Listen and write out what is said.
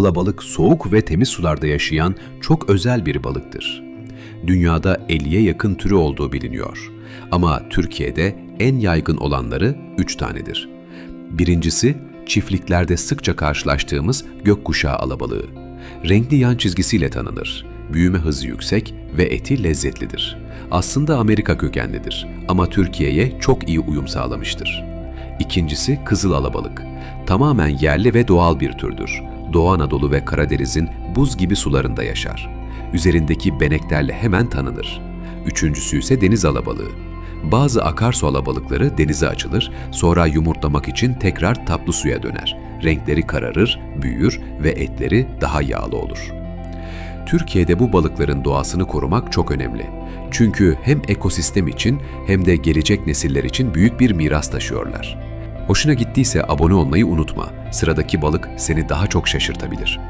Alabalık soğuk ve temiz sularda yaşayan çok özel bir balıktır. Dünyada 50'ye yakın türü olduğu biliniyor. Ama Türkiye'de en yaygın olanları 3 tanedir. Birincisi, çiftliklerde sıkça karşılaştığımız gökkuşağı alabalığı. Renkli yan çizgisiyle tanınır. Büyüme hızı yüksek ve eti lezzetlidir. Aslında Amerika kökenlidir ama Türkiye'ye çok iyi uyum sağlamıştır. İkincisi kızıl alabalık. Tamamen yerli ve doğal bir türdür. Doğu Anadolu ve Karadeniz'in buz gibi sularında yaşar. Üzerindeki beneklerle hemen tanınır. Üçüncüsü ise deniz alabalığı. Bazı akarsu alabalıkları denize açılır, sonra yumurtlamak için tekrar tatlı suya döner. Renkleri kararır, büyür ve etleri daha yağlı olur. Türkiye'de bu balıkların doğasını korumak çok önemli. Çünkü hem ekosistem için hem de gelecek nesiller için büyük bir miras taşıyorlar. Hoşuna gittiyse abone olmayı unutma. Sıradaki balık seni daha çok şaşırtabilir.